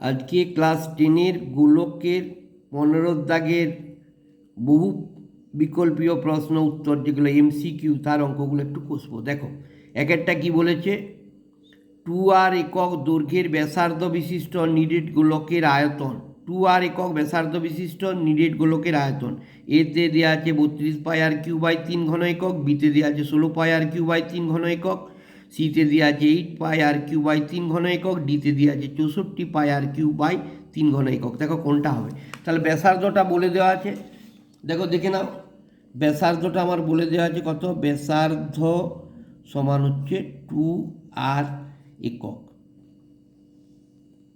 আজকে ক্লাস টেনের গোলকের পনেরো বহু বিকল্পীয় প্রশ্ন উত্তর যেগুলো এমসিকিউ তার অঙ্কগুলো একটু কষবো। দেখো, এক একটা কী বলেছে? টু আর একক দৈর্ঘ্যের ব্যাসার্ধ বিশিষ্ট নিডেড গোলকের আয়তন। টু আর একক ব্যাসার্ধ বিশিষ্ট নিডেড গোলকের আয়তন। এতে দেওয়া আছে বত্রিশ পাই আর কিউ বাই তিন ঘন একক, বিতে দেওয়া আছে ষোলো পাই আর কিউ বাই তিন ঘন একক। সিতে দেওয়া আছে eight pi r cube by তিন ঘন একক ডিতে দেওয়া আছে চৌষট্টি পাই আর কিউ বাই তিন ঘন একক। দেখো কোনটা হবে। তাহলে ব্যাসার্ধটা বলে দেওয়া আছে। দেখো, দেখে নাও। ব্যাসার্ধটা আমার বলে দেওয়া আছে কত? ব্যাসার্ধ সমান হচ্ছে টু আর একক।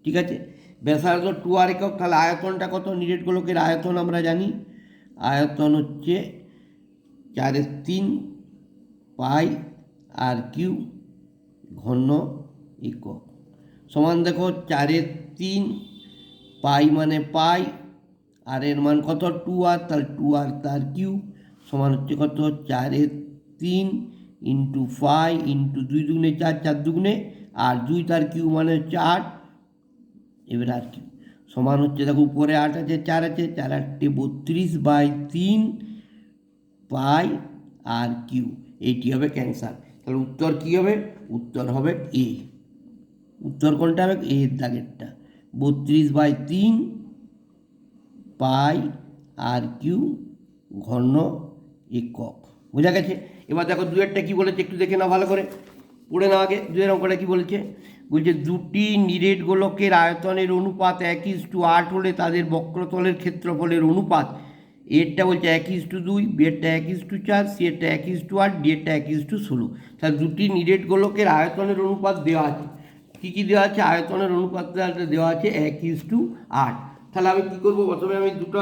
ঠিক আছে? ব্যাসার্ধ টু আর একক, তাহলে আয়তনটা কত? নিরেট গোলকের আয়তন আমরা জানি। আয়তন হচ্ছে চারের তিন পাই আর কিউ ঘন একক সমান দেখো চারের তিন, পাই মানে পাই, আর এর মান কত? টু আর, তাহলে টু আর তার কিউ। সমান হচ্ছে কত? চারের তিন ইন্টু ফাই ইন্টু দুই দুগুণে চার চার দুগুণে, আর দুই তার কিউ মানে হচ্ছে আট, এবার আর কিউ সমান হচ্ছে দেখো উপরে আট আছে, চার আছে, চার আটটে বত্রিশ বাই তিন পাই আর কিউ। এইটি হবে ক্যান্সার। তাহলে উত্তর কী হবে? উত্তর হবে এ। উত্তর কোনটা হবে? এর দাগেরটা। বত্রিশ বাই তিন পাই আর কিউ ঘন একক। বোঝা গেছে? এবার দেখো দুয়েরটা কী বলেছে একটু দেখে নাও ভালো করে। পড়ে নাও আগে, দুয়ের অঙ্কটা কী বলেছে? বলছে, দুটি নিরেট গোলকের আয়তনের অনুপাত এক ইস টু আট হলে তাদের বক্রতলের ক্ষেত্রফলের অনুপাত এরটা বলছে এক ইস টু দুই, বিয়েরটা এক ইস টু চার সি এরটা এক ইস টু আট ডি এরটা এক ইস টু ষোলো। তাহলে দুটি নিরেট গোলকের আয়তনের অনুপাত দেওয়া আছে। কী কী দেওয়া আছে? আয়তনের অনুপাতটা দেওয়া আছে এক ইস টু আট। তাহলে আমি কী করব? প্রথমে আমি দুটো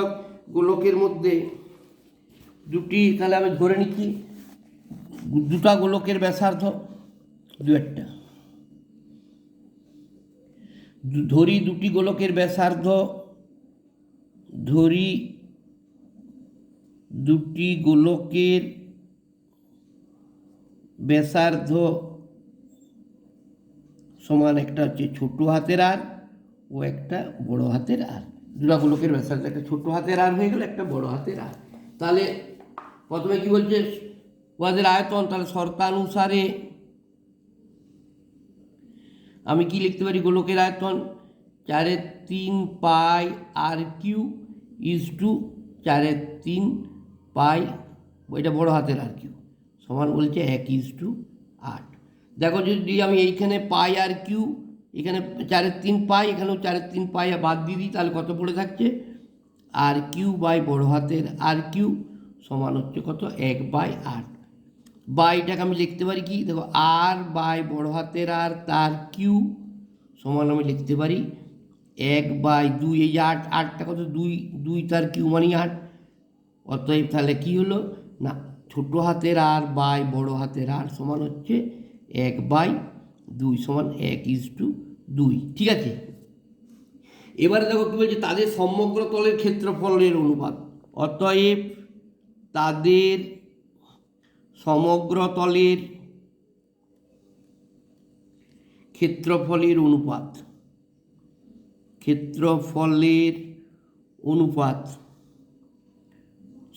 গোলকের মধ্যে দুটি, তাহলে আমি ধরে নিচ্ছি। দুটা গোলকের ব্যাসার্ধ দু একটা। ধরি দুটি গোলকের ব্যাসার্ধ, ধরি দুটি গোলকের ব্যাসার্ধ সমান একটা হচ্ছে ছোট হাতের আর ও একটা বড় হাতের আর। দুটা গোলকের ব্যাসার্ধ, একটা ছোট হাতের আর হয়ে গেল, একটা বড় হাতের আর। তাহলে প্রথমে কি বলছে? ওদের আয়তন, তাহলে শর্তানুসারে আমি কি লিখতে পারি গোলকের আয়তন? চারের তিন pi r cube is to চারের তিন পাই, এটা বড় হাতের আর কিউ সমান বলছে এক ইজ টু আট। দেখো যদি আমি এইখানে পাই আর কিউ, এখানে চারের তিন পাই, এখানেও চারের তিন পাই বাদ দিয়ে দিই, তাহলে কত পড়ে থাকছে? আর কিউ বাই বড় হাতের আর কিউ সমান হচ্ছে কত? এক বাই আট। বাইটাকে আমি লিখতে পারি কি? দেখো আর বাই বড় হাতের আর তার কিউ সমান আমি লিখতে পারি। এক বাই দুই, এই আট, আটটা কত? দুই দুই তার কিউ মানে আট। অতএব তাহলে কি হলো? না, ছোট হাতের আর বাই বড় হাতের আর সমান হচ্ছে এক বাই দুই সমান এক ইজ টু দুই, ঠিক আছে? এবারে দেখো কী বলছে, তাদের সমগ্র তলের ক্ষেত্রফলের অনুপাত। অতএব তাদের সমগ্র তলের ক্ষেত্রফলের অনুপাত ক্ষেত্রফলের অনুপাত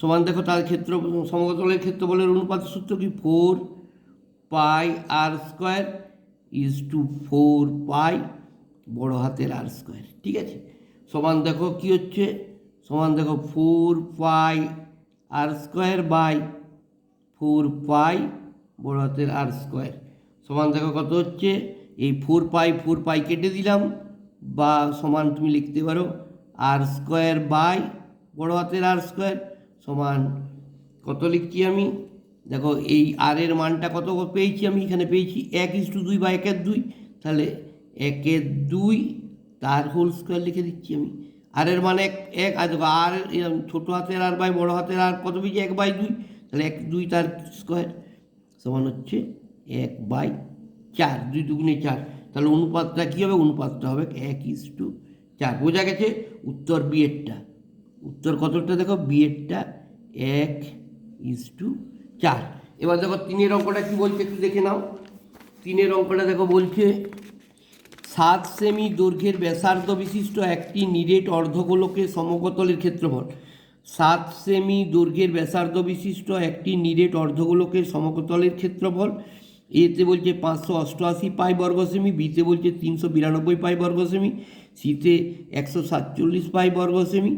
সমান দেখো তার ক্ষেত্র সমগ্রতলের ক্ষেত্রফলের অনুপাত সূত্র কি? Four pi r square is to four pi বড় হাতের আর স্কোয়ার, ঠিক আছে? সমান দেখো কি হচ্ছে? সমান দেখো four pi r square by four pi বড় হাতের আর স্কোয়ার, সমান দেখো কত হচ্ছে? এই ফোর পাই ফোর পাই কেটে দিলাম বা সমান তুমি লিখতে পারো, আর স্কোয়ার বাই বড় হাতের আর স্কোয়ার সমান কত লিখছি আমি? দেখো, এই আর এর মানটা কত পেয়েছি আমি? এখানে পেয়েছি এক ইস টু দুই বা একের দুই। তাহলে একের দুই, তার হোল স্কোয়ার লিখে দিচ্ছি আমি। আর এর মানে এক এক, আর আর ছোটো হাতের আর বাই বড়ো হাতের আর কত পেয়েছি? এক বাই দুই। তাহলে এক, দুই, তার স্কোয়ার সমান হচ্ছে এক বাই চার, দুই দুগুণে চার। তাহলে অনুপাতটা কী হবে? অনুপাতটা হবে এক ইস টু চার। বোঝা গেছে? উত্তর বিয়েরটা উত্তর কতটা? দেখো বিয়েরটা এক ইস টু চার। এবার দেখো, তিনের অঙ্কটা কী বলছে একটু দেখে নাও। তিনের অঙ্কটা দেখো বলছে, সাত সেমি দৈর্ঘ্যের ব্যাসার্ধ বিশিষ্ট একটি নিরেট অর্ধগোলকের সমগতলের ক্ষেত্রফল। সাত সেমি দৈর্ঘ্যের ব্যাসার্ধ বিশিষ্ট একটি নিরেট অর্ধগোলকের সমগতলের ক্ষেত্রফল। এতে বলছে পাঁচশো অষ্টআশি পাই বর্গ সেমি বিতে বলছে তিনশো বিরানব্বই পাই বর্গ সেমি সিতে একশো সাতচল্লিশ পাই বর্গ সেমি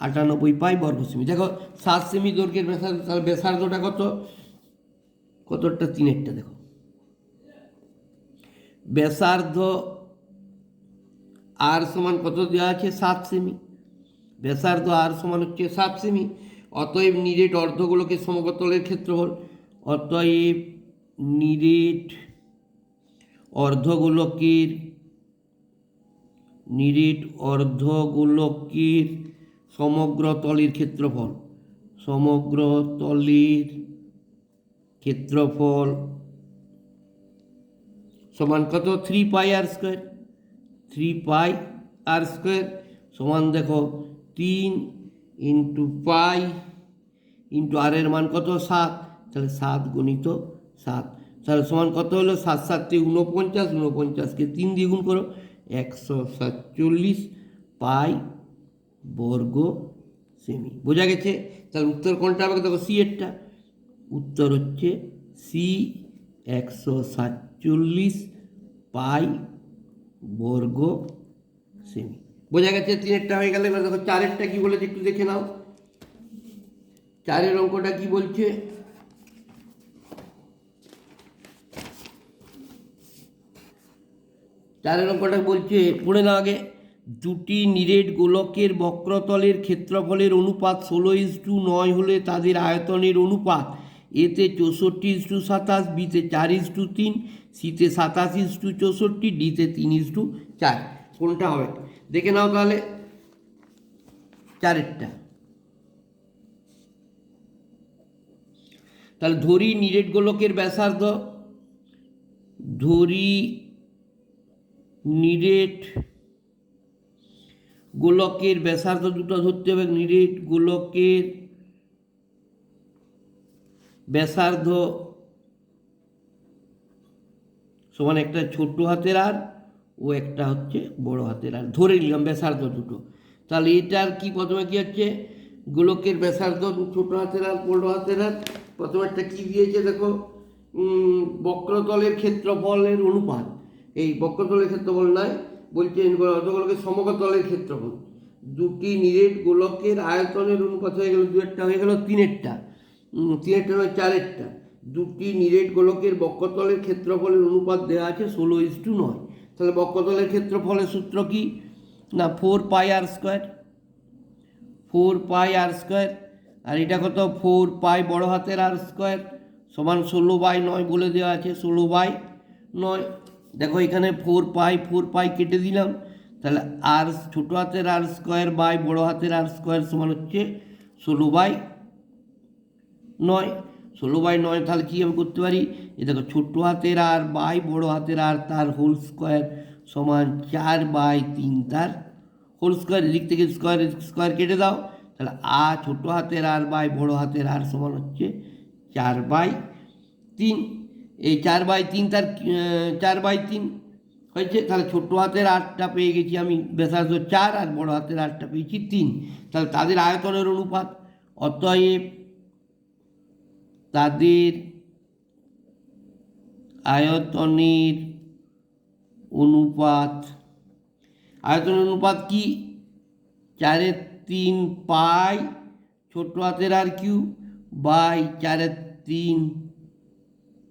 আটানব্বই পাই বর্গ সেমি। দেখো, সাত সেমি দৈর্ঘ্যের ব্যাসার্ধ, তাহলে ব্যাসার্ধটা কত? কতটা তিনেরটা, দেখো। ব্যাসার্ধ আর সমান কত দেওয়া আছে? সাত সেমি। ব্যাসার্ধ আর সমান হচ্ছে সাত সেমি। অতএব নিরেট অর্ধগোলকের সমগতলের ক্ষেত্রফল। অতএব নিরেট অর্ধগোলকের নিরেট অর্ধগোলকের সমগ্র তলির ক্ষেত্রফল, সমগ্র তলের ক্ষেত্রফল সমান কত? Three pi r square three pi r square সমান দেখো তিন ইন্টু পাই ইন্টু আর এর মান কত? সাত। তাহলে সাত গণিত সাত। তাহলে সমান কত হলো? সাত সাতটি উনপঞ্চাশ উনপঞ্চাশকে তিন দ্বিগুণ করো। একশো সাতচল্লিশ পাই বর্গ সেমি বোঝা গেছে? তাহলে উত্তর কোনটা হবে? দেখো সি এরটা উত্তর হচ্ছে সি একশো সাতচল্লিশ পাই বর্গ সেমি বোঝা গেছে? তিনেরটা হয়ে গেলে। এবার দেখো চারেরটা কি বলেছে একটু দেখে নাও। চারের অঙ্কটা কি বলছে? চারের অঙ্কটা বলছে, পড়ে না আগে। দুটি নিরেট গোলকের বক্রতলের ক্ষেত্রফলের অনুপাত ষোলো ইস টু নয় হলে তাদের আয়তনের অনুপাত। এতে চৌষট্টি ইস টু সাতাশ, বিতে চার ইস টু তিন, সিতে সাতাশ ইস টু চৌষট্টি, ডিতে তিন ইস টু চার। কোনটা হবে? দেখে নাও তাহলে। চারেরটা। তাহলে ধরি নিরেট গোলকের ব্যাসার্ধ। ধরি নিরেট গোলকের ব্যাসার্ধ দুটো ধরতে হবে, নিরিট গোলকের ব্যাসার্ধ সমান একটা ছোট হাতের আর, ও একটা হচ্ছে বড় হাতের আর। ধরে নিলাম ব্যাসার্ধ দুটো। তাহলে এটার কি প্রথমে কি হচ্ছে? গোলকের ব্যাসার্ধ ছোট হাতের আর, বড় হাতের আর। প্রথমে একটা কি দিয়েছে দেখো? বক্রতলের ক্ষেত্রফলের অনুপাত। এই বক্রতলের ক্ষেত্রফল নয় বলছে অর্ধগোলকের সমগতলের ক্ষেত্রফল। দুটি নিরেট গোলকের আয়তনের অনুপাত হয়ে গেল দুয়েরটা, হয়ে গেল তিনেরটা। তিনেরটা নয়, চারেরটা। দুটি নিরেট গোলকের বক্রতলের ক্ষেত্রফলের অনুপাত দেওয়া আছে ষোলো ইস টু নয়। তাহলে বক্রতলের ক্ষেত্রফলের সূত্র কি? না, four pi r square. Four pi r square. আর এটা কত? ফোর পাই বড় হাতের আর স্কোয়ার সমান ষোলো বাই নয় বলে দেওয়া আছে, ষোলো বাই নয়। দেখো এখানে ফোর পাই ফোর পাই কেটে দিলাম। তাহলে আর ছোটো হাতের আর স্কোয়ার বাই বড় হাতের আর স্কোয়ার সমান হচ্ছে ষোলো বাই নয়। ষোলো বাই নয় তাহলে কী আমি করতে পারি? এ দেখো ছোটো হাতের আর বাই বড় হাতের আর তার হোল স্কোয়ার সমান চার বাই তিন তার হোল স্কোয়ার এদিক থেকে স্কোয়ার স্কোয়ার কেটে দাও। তাহলে আর ছোটো হাতের আর বাই বড় হাতের আর সমান হচ্ছে চার বাই তিন। এই চার বাই তিন তার চার বাই তিন হয়েছে, তাহলে ছোটো হাতের আটটা পেয়ে গেছি আমি, ব্যাসার্ধ চার আর বড় হাতের আটটা পেয়েছি তিন। তাহলে তাদের আয়তনের অনুপাত, অতএব তাদের আয়তনের অনুপাত আয়তনের অনুপাত কি? চারের তিন পাই ছোট হাতের আর কিউ বাই চারের তিন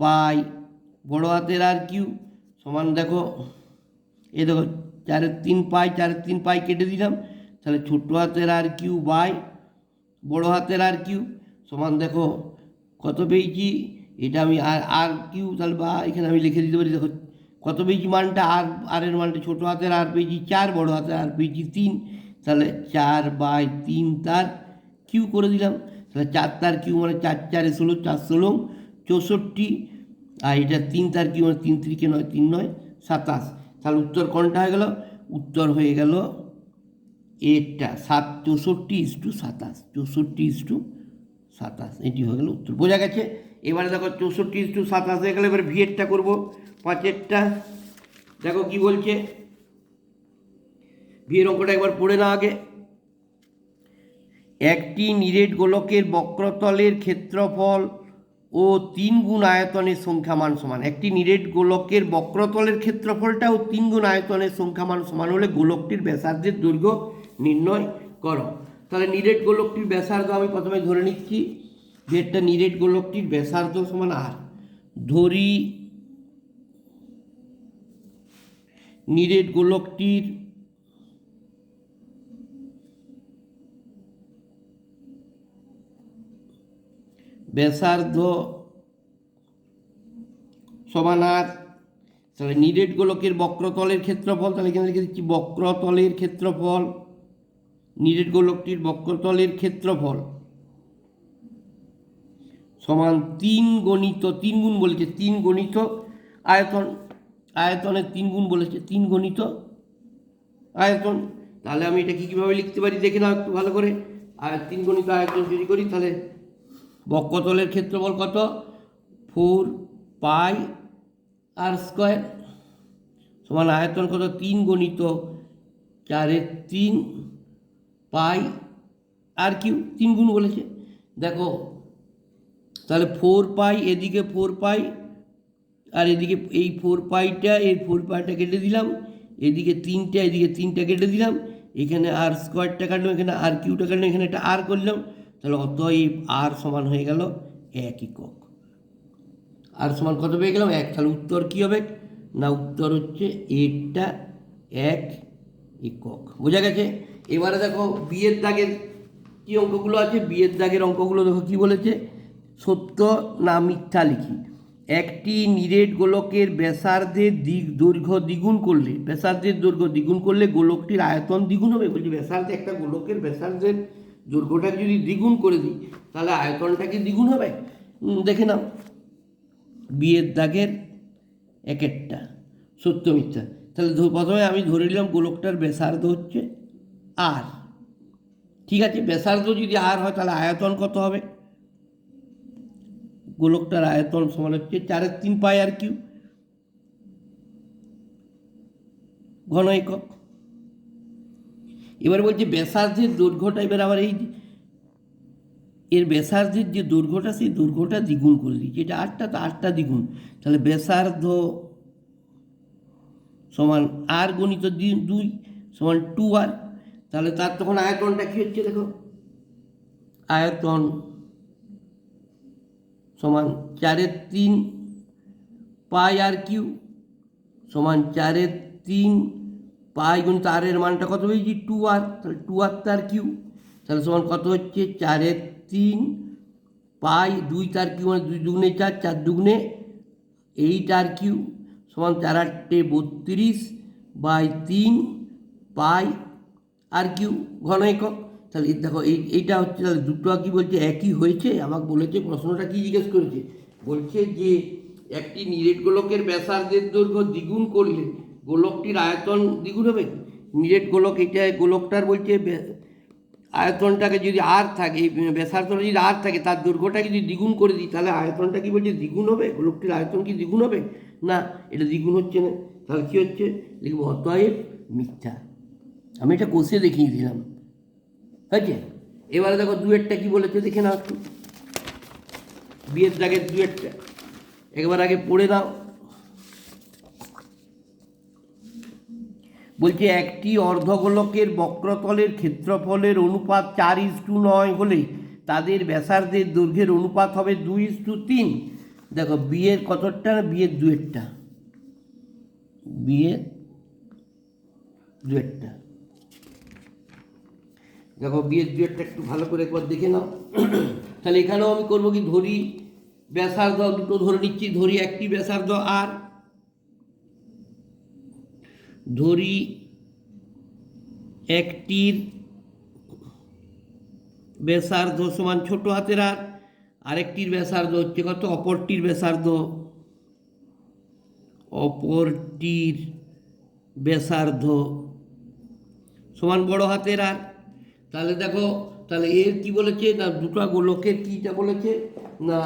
পাই। বড় হাতের আর কিউ সমান দেখো এ দেখো চারের তিন পাই চারের তিন পাই কেটে দিলাম। তাহলে ছোট হাতের আর কিউ বাই বড় হাতের আর কিউ সমান দেখো, কত পেয়েছি? এটা আমি আর আর কিউ তাহলে বা এখানে আমি লিখে দিতে পারি, দেখো, কত পেয়েছি মানটা? আর আর এর মানটা ছোটো হাতের আর পেয়েছি চার, বড় হাতের আর পেয়েছি তিন। তাহলে চার বাই তিন তার কিউ করে দিলাম। তাহলে চার তার কিউ মানে চার, চারে ষোলো, চার ষোলো, চৌষট্টি। আর এটা তিন তার মানে তিন ত্রিকে নয়, তিন নয়, সাতাশ। তাহলে উত্তর কোনটা হয়ে গেল? উত্তর হয়ে গেল এটা সাত, চৌষট্টি ইস টু সাতাশ। চৌষট্টি ইস টু সাতাশ। এটি হয়ে গেল উত্তর। বোঝা গেছে? এবারে দেখো, চৌষট্টি ইস টু সাতাশ হয়ে গেলে। এবার ভিএরটা করব। পাঁচেরটা। দেখো কি বলছে? বিয়ের অঙ্কটা একবার পড়ে না আগে। একটি নিরেট গোলকের বক্রতলের ক্ষেত্রফল ও তিন গুণ আয়তনের সংখ্যামান সমান। একটি নিরেট গোলকের বক্রতলের ক্ষেত্রফলটা ও তিন গুণ আয়তনের সংখ্যামান সমান হলে গোলকটির ব্যাসার্ধের দৈর্ঘ্য নির্ণয় করো। তাহলে নিরেট গোলকটির ব্যাসার্ধ আমি প্রথমে ধরে নিচ্ছি, যে একটা নিরেট গোলকটির ব্যাসার্ধ সমান আর। ধরি, নিরেট গোলকটির ব্যাসার্ধ সমান আর তাহলে নিরেট গোলকের বক্রতলের ক্ষেত্রফল, তাহলে এখানে লিখে দিচ্ছি বক্রতলের ক্ষেত্রফল নিরেট গোলকটির বক্রতলের ক্ষেত্রফল সমান তিন গণিত, তিন গুণ বলেছে, তিন গণিত আয়তন, আয়তনের তিন গুণ বলেছে, তিন গণিত আয়তন। তাহলে আমি এটা কি কীভাবে লিখতে পারি? দেখে নাও একটু ভালো করে। আর তিন গণিত আয়তন যদি করি, তাহলে বক্ষতলের ক্ষেত্রফল কত? ফোর পাই আর স্কোয়ার সমান আয়তন কত? তিন গণিত চারের তিন পাই আর কিউ, তিন গুণ বলেছে। দেখো, তাহলে ফোর পাই এদিকে ফোর পাই আর এদিকে এই ফোর পাইটা, এই ফোর পাইটা কেটে দিলাম। এদিকে তিনটা এদিকে তিনটা কেটে দিলাম। এখানে আর স্কোয়ারটা কাটলাম, এখানে আর কিউটা কাটলাম, এখানে একটা আর করলাম। তাহলে অতএব আর সমান হয়ে গেল এক একক আর সমান কত পেয়ে গেলাম? এক। তাহলে উত্তর কী হবে? না, উত্তর হচ্ছে এটা এক একক বোঝা গেছে? এবারে দেখো বিয়ের দাগের কী অঙ্কগুলো আছে? বিয়ের দাগের অঙ্কগুলো দেখো কী বলেছে? সত্য না মিথ্যা লিখি। একটি নিরেট গোলকের ব্যাসার্ধের দিক দৈর্ঘ্য দ্বিগুণ করলে, ব্যাসার্ধের দৈর্ঘ্য দ্বিগুণ করলে গোলকটির আয়তন দ্বিগুণ হবে। বলছি ব্যাসার্ধে একটা গোলকের ব্যাসার্ধের দৈর্ঘ্যটাকে যদি দ্বিগুণ করে দিই, তাহলে আয়তনটা কি দ্বিগুণ হবে? দেখে নাও। বিয়ের দাগের এক একটা সত্য মিথ্যা। তাহলে প্রথমে আমি ধরে নিলাম গোলকটার ব্যাসার্ধ হচ্ছে আর ঠিক আছে, ব্যাসার্ধ যদি আর হয়, তাহলে আয়তন কত হবে? গোলকটার আয়তন সমান হচ্ছে চারের তিন পাই আর কিউ ঘন একক। এবার বলছে ব্যাসার্ধের দৈর্ঘ্যটা এবার আবার এই এর ব্যাসার্ধের যে দৈর্ঘ্যটা সেই দৈর্ঘ্যটা দ্বিগুণ করে দিচ্ছি এটা আটটা তো আটটা দ্বিগুণ। তাহলে ব্যাসার্ধ সমান আর গণিত দুই সমান টু আর। তাহলে তার তখন আয়তনটা কী হচ্ছে দেখো। আয়তন সমান চারের তিন পাই আর কিউ সমান চারের তিন পাই গুণিত আর এর মানটা কত পেয়েছি টু আর তাহলে টু আর তার কিউ। তাহলে সমান কত হচ্ছে? চারের তিন। পাই দুই তার কিউ মানে দুই দুগুণে চার চার দুগুণে এইট আর কিউ। সমান চার আটটে বত্রিশ বাই তিন পাই আর কিউ ঘন একক। তাহলে দেখো, এই, এইটা হচ্ছে, তাহলে দুটো কি বলছে? একই হয়েছে। আমাকে বলেছে, প্রশ্নটা কি জিজ্ঞেস করেছে? বলছে যে একটি নিরেট গোলকের ব্যাসার্ধের দৈর্ঘ্য দ্বিগুণ করলে গোলকটির আয়তন দ্বিগুণ হবে? নিরেট গোলক এটা গোলকটার বলছে আয়তনটাকে যদি আর থাকে এই ব্যাসার্ধটা যদি আর থাকে, তার দৈর্ঘ্যটাকে যদি দ্বিগুণ করে দিই, তাহলে আয়তনটা কি বলছে দ্বিগুণ হবে? গোলকটির আয়তন কি দ্বিগুণ হবে? না, এটা দ্বিগুণ হচ্ছে না। তাহলে কী হচ্ছে? লিখব, অতএব মিথ্যা। আমি এটা কষে দেখিয়ে দিলাম। হয়েছে? এবারে দেখো দুয়েরটা কি বলেছে, দেখে নাও একটু। বিয়ের দাগের দুয়েরটা। একবার আগে পড়ে দাও বলছে একটি অর্ধগোলকের বক্রতলের ক্ষেত্রফলের অনুপাত চার ইস টু নয় হলে তাদের ব্যাসার্ধের দৈর্ঘ্যের অনুপাত হবে দুই ইস টু তিন। দেখো বিয়ের কতটা না বিয়ের দুয়েরটা? বিয়ের দুয়েরটা। দেখো বিয়ের দুয়েরটা একটু ভালো করে একবার দেখে নাও। তাহলে এখানেও আমি করব কি, ধরি ব্যাসার্ধ দুটো ধরে নিচ্ছি, ধরি একটি ব্যাসার্ধ আর ধরি একটির ব্যাসার্ধ সমান ছোট হাতের আর আরেকটির ব্যাসার্ধ হচ্ছে কত? অপরটির ব্যাসার্ধ। অপরটির ব্যাসার্ধ সমান বড় হাতের আর তাহলে দেখো, তাহলে এর কি বলেছে? না, দুটো গোলকের কীটা বলেছে? না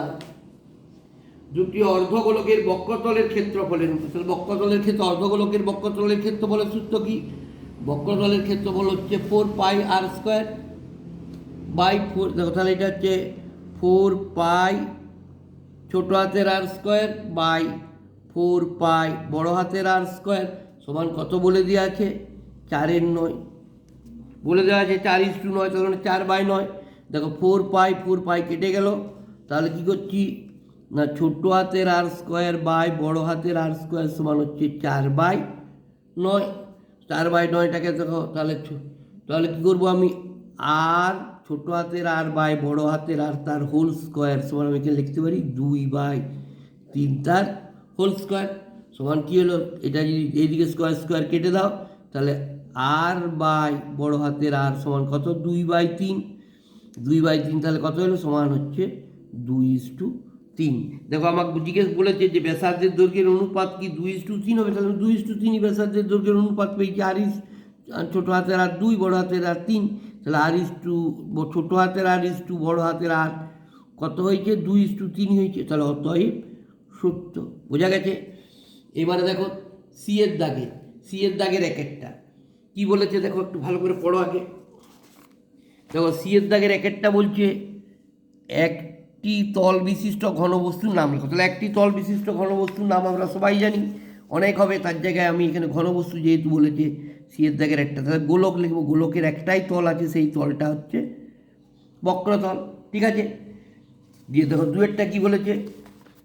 দুটি অর্ধগোলকের বক্রতলের ক্ষেত্রফলের তাহলে বক্রতলের ক্ষেত্রে, অর্ধগোলকের বক্রতলের ক্ষেত্রফলের সূত্র কি? বক্রতলের ক্ষেত্রফল হচ্ছে four pi r square by four দেখো তাহলে এটা হচ্ছে ফোর পাই ছোট হাতের r square by four pi বড় হাতের আর স্কোয়ার সমান কত বলে দেওয়া আছে? চারের নয়। বলে দেওয়া আছে চার ইস টু নয় তখন চার বাই নয়। দেখো ফোর পাই ফোর পাই কেটে গেল। তাহলে কী করছি? না ছোট হাতের আর স্কোয়ার বাই বড় হাতের আর স্কোয়ার সমান হচ্ছে চার বাই নয়। চার বাই নয়টাকে দেখো, তাহলে তাহলে কী করব আমি? আর ছোট হাতের আর বাই বড় হাতের আর তার হোল স্কোয়ার সমান আমি এখানে লিখতে পারি দুই বাই তিন, তার হোল স্কোয়ার সমান কী হলো? এটা যদি এইদিকে স্কোয়ার স্কোয়ার কেটে দাও, তাহলে আর বাই বড় হাতের আর সমান কত? দুই বাই তিন। দুই বাই তিন তাহলে কত হলো? সমান হচ্ছে দুই ইস টু তিন। দেখো, আমাকে জিজ্ঞেস বলেছে যে ব্যাসার্ধের দৈর্ঘ্যের অনুপাত কি? দুই ইস টু তিন হবে। তাহলে দুই ইস টু তিনই ব্যাসার্ধের দৈর্ঘ্যের অনুপাত পেয়েছি আর ইস ছোটো হাতের আর দুই, বড় হাতের আর তিন। তাহলে আর ইস টু ছোটো হাতের আর ইস টু, বড় হাতের আর কত হয়েছে? দুই ইস টু তিন হয়েছে। তাহলে অতএব সত্য। বোঝা গেছে? এবারে দেখো সি এর দাগে সি এর দাগের এক একটা। কী বলেছে? দেখো, একটু ভালো করে পড়ো আগে। দেখো সি এর দাগের এক একটা বলছে একটি তল বিশিষ্ট ঘনবস্তুর নাম লেখো। তাহলে একটি তল বিশিষ্ট ঘনবস্তুর নাম আমরা সবাই জানি। অনেক হবে, তার জায়গায় আমি এখানে ঘনবস্তু যেহেতু বলেছে এর দাগের একটা। তাহলে গোলক লিখব, গোলকের একটাই তল আছে, সেই তলটা হচ্ছে বক্রতল, ঠিক আছে? দিয়ে দেখো, দুয়েরটা কি বলেছে?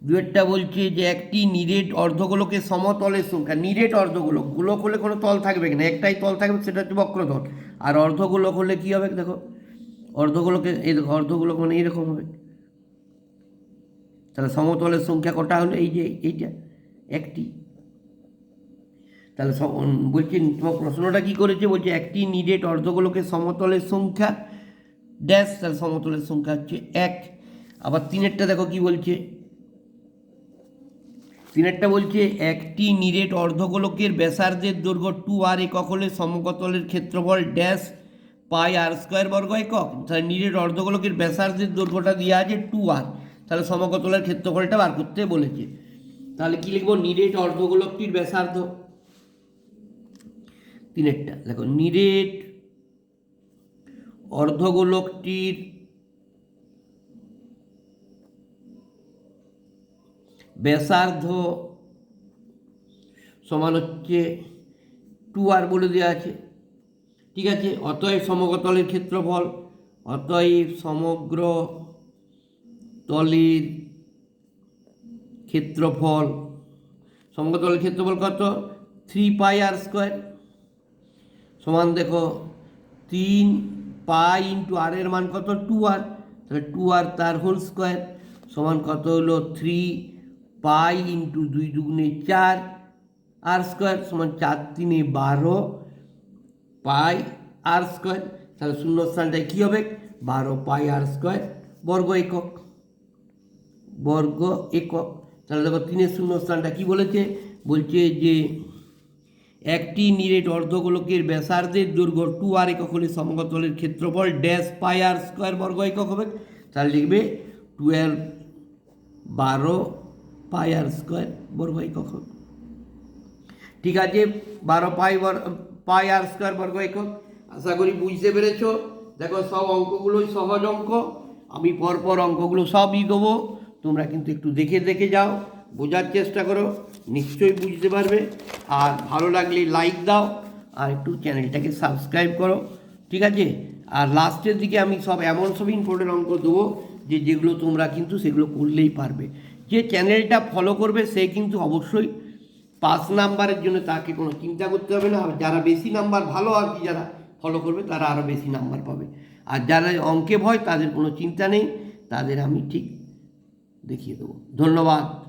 দুয়েরটা বলছে যে একটি নিরেট অর্ধগোলকের সমতলের সংখ্যা। নিরেট অর্ধগোলক, গোলক হলে কোনো তল থাকবে না একটাই তল থাকবে, সেটা হচ্ছে বক্রতল। আর অর্ধগোলক হলে কি হবে দেখো? অর্ধগোলকে এই দেখো, অর্ধগোলক মানে এইরকম হবে। তাহলে সমতলের সংখ্যা কটা হলো? এই যে, এইটা, একটি। তাহলে বলছে, তোমার প্রশ্নটা কি করেছে? বলছে, একটি নিরেট অর্ধগোলকের সমতলের সংখ্যা ড্যাশ, তাহলে সমতলের সংখ্যা হচ্ছে এক। আবার তিনেরটা দেখো কি বলছে? তিনেরটা বলছে, একটি নিরেট অর্ধগোলকের ব্যাসার্ধের দৈর্ঘ্য টু আর একক হলে সমকতলের ক্ষেত্রফল ড্যাশ পাই আর স্কোয়ার বর্গ একক। তাহলে নিরেট অর্ধগোলকের ব্যাসার্ধের দৈর্ঘ্যটা দেওয়া আছে টু আর। তাহলে সমকতলের ক্ষেত্রফলটা বার করতে বলেছে। তাহলে কি লিখব? নিরেট অর্ধগোলকটির ব্যাসার্ধ। তিনেরটা। দেখো, নিরেট অর্ধগোলকটির ব্যাসার্ধ সমান হচ্ছে টু আর বলে দেওয়া আছে। ঠিক আছে? অতএব সমগ্রতলের ক্ষেত্রফল, অতএব সমগ্র তলের ক্ষেত্রফল সমগ্রতলের ক্ষেত্রফল কত? থ্রি পাই আর স্কোয়ার সমান দেখো, তিন পাই ইন্টু আর এর মান কত? টু আর তাহলে টু আর তার হোল স্কোয়ার সমান কত হলো? থ্রি পাই ইন্টু দুই দুগুণে চার আর স্কোয়ার সমান চার তিনে বারো পাই আর স্কোয়ার তাহলে শূন্য স্থানটায় কী হবে? বারো পাই আর স্কোয়ার বর্গ একক। বর্গ একক। তাহলে দেখো তিনের শূন্য স্থানটা কি বলেছে? বলছে যে একটি নিরেট অর্ধগোলকের ব্যাসার্ধের দৈর্ঘ্য টু আর একক হলে সমগতলের ক্ষেত্রফল ড্যাশ পাই আর স্কোয়ার বর্গ একক হবে। তাহলে লিখবে টুয়েলভ বারো পাই আর স্কোয়ার বর্গ একক হবে। ঠিক আছে, বারো পাই পাই আর স্কোয়ার বর্গ একক। আশা করি বুঝতে পেরেছ। দেখো সব অঙ্কগুলোই সহজ অঙ্ক। আমি পরপর অঙ্কগুলো সবই দেবো। তোমরা কিন্তু একটু দেখে দেখে যাও, বোঝার চেষ্টা করো, নিশ্চয়ই বুঝতে পারবে। আর ভালো লাগলে লাইক দাও, আর একটু চ্যানেলটাকে সাবস্ক্রাইব করো, ঠিক আছে? আর লাস্টের দিকে আমি সব এমন সব ইম্পর্টেন্ট অঙ্ক দেবো, যে যেগুলো তোমরা কিন্তু সেগুলো করলেই পারবে। যে চ্যানেলটা ফলো করবে, সে কিন্তু অবশ্যই পাস নাম্বারের জন্য তাকে কোনো চিন্তা করতে হবে না। যারা বেশি নাম্বার ভালো আর কি যারা ফলো করবে, তারা আরও বেশি নাম্বার পাবে। আর যারা অঙ্কে ভয়, তাদের কোনো চিন্তা নেই। তাদের আমি ঠিক দেখিয়ে দেবো। ধন্যবাদ।